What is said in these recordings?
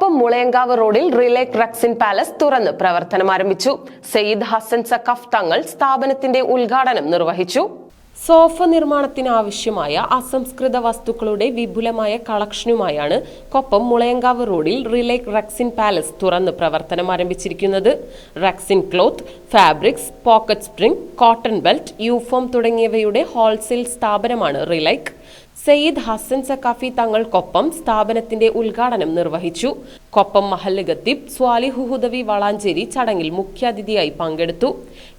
കൊപ്പം മുളയങ്കാവ് റോഡിൽ relay rexine palace തുറന്ന് പ്രവർത്തനം ആരംഭിച്ചു. സയ്യിദ് ഹസൻ സഖഫ് തങ്ങൾ സ്ഥാപനത്തിന്റെ ഉദ്ഘാടനം നിർവഹിച്ചു. സോഫ നിർമ്മാണത്തിന് ആവശ്യമായ അസംസ്കൃത വസ്തുക്കളുടെ വിപുലമായ കളക്ഷനുമായാണ് കൊപ്പം മുളയങ്കാവ് റോഡിൽ റിലേ റക്സിൻ പാലസ് തുറന്ന് പ്രവർത്തനം ആരംഭിച്ചിരിക്കുന്നത്. Rexine cloth fabrics pocket spring cotton belt യൂഫോം തുടങ്ങിയവയുടെ ഹോൾസെയിൽ സ്ഥാപനമാണ് റിലൈക്ക് സയ്യിദ് ഹസൻ സക്കാഫി തങ്ങൾക്കൊപ്പം സ്ഥാപനത്തിന്റെ ഉദ്ഘാടനം നിർവഹിച്ചു. കൊപ്പം മഹല്ല് ഖത്തീബ് സ്വാലിഹു ഹുദവി വളാഞ്ചേരി ചടങ്ങിൽ മുഖ്യാതിഥിയായി പങ്കെടുത്തു.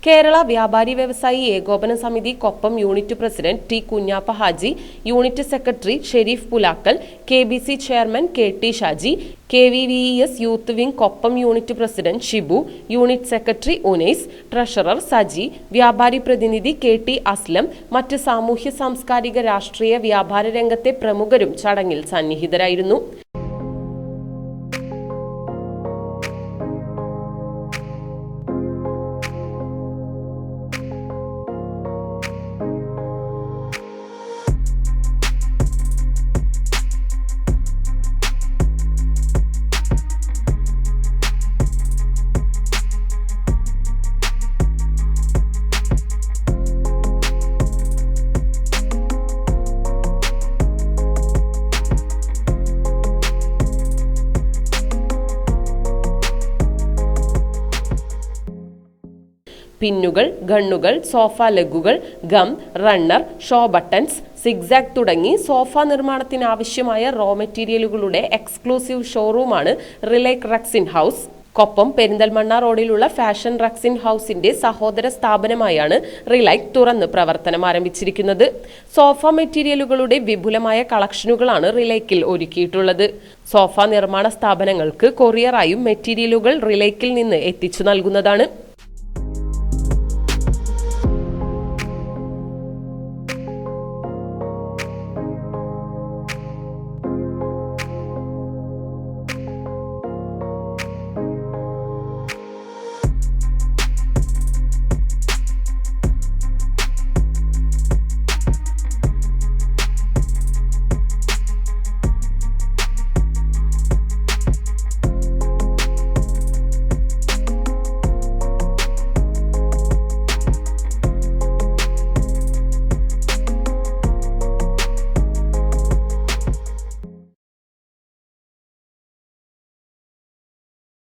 Kerala Vyapari Vyavasayi Ekopana Samithi Koppam unit president T Kunhappa Haji unit secretary Shareef Pulakkal K B C chairman K T Shaji K V V S youth wing Koppam unit president Shibu unit secretary Unais treasurer Saji വ്യാപാരി പ്രതിനിധി K T Aslam മറ്റ് സാമൂഹ്യ സാംസ്കാരിക രാഷ്ട്രീയ വ്യാപാര രംഗത്തെ പ്രമുഖരും ചടങ്ങിൽ സന്നിഹിതരായിരുന്നു. പിന്നുകൾ ഗണ്ണുകൾ sofa ലഗുകൾ gum runner show buttons zigzag തുടങ്ങി സോഫ നിർമ്മാണത്തിന് ആവശ്യമായ റോ മെറ്റീരിയലുകളുടെ എക്സ്ക്ലൂസീവ് ഷോറൂമാണ് റിലേക്ക് റക്സിൻ ഹൗസ്. കൊപ്പം പെരിന്തൽമണ്ണ റോഡിലുള്ള ഫാഷൻ റക്സിൻ ഹൗസിന്റെ സഹോദര സ്ഥാപനമായാണ് റിലൈക് തുറന്ന് പ്രവർത്തനം ആരംഭിച്ചിരിക്കുന്നത്. സോഫ മെറ്റീരിയലുകളുടെ വിപുലമായ കളക്ഷനുകളാണ് റിലൈക്കിൽ ഒരുക്കിയിട്ടുള്ളത്. സോഫ നിർമ്മാണ സ്ഥാപനങ്ങൾക്ക് കൊറിയറായും മെറ്റീരിയലുകൾ റിലൈക്കിൽ നിന്ന് എത്തിച്ചു നൽകുന്നതാണ്.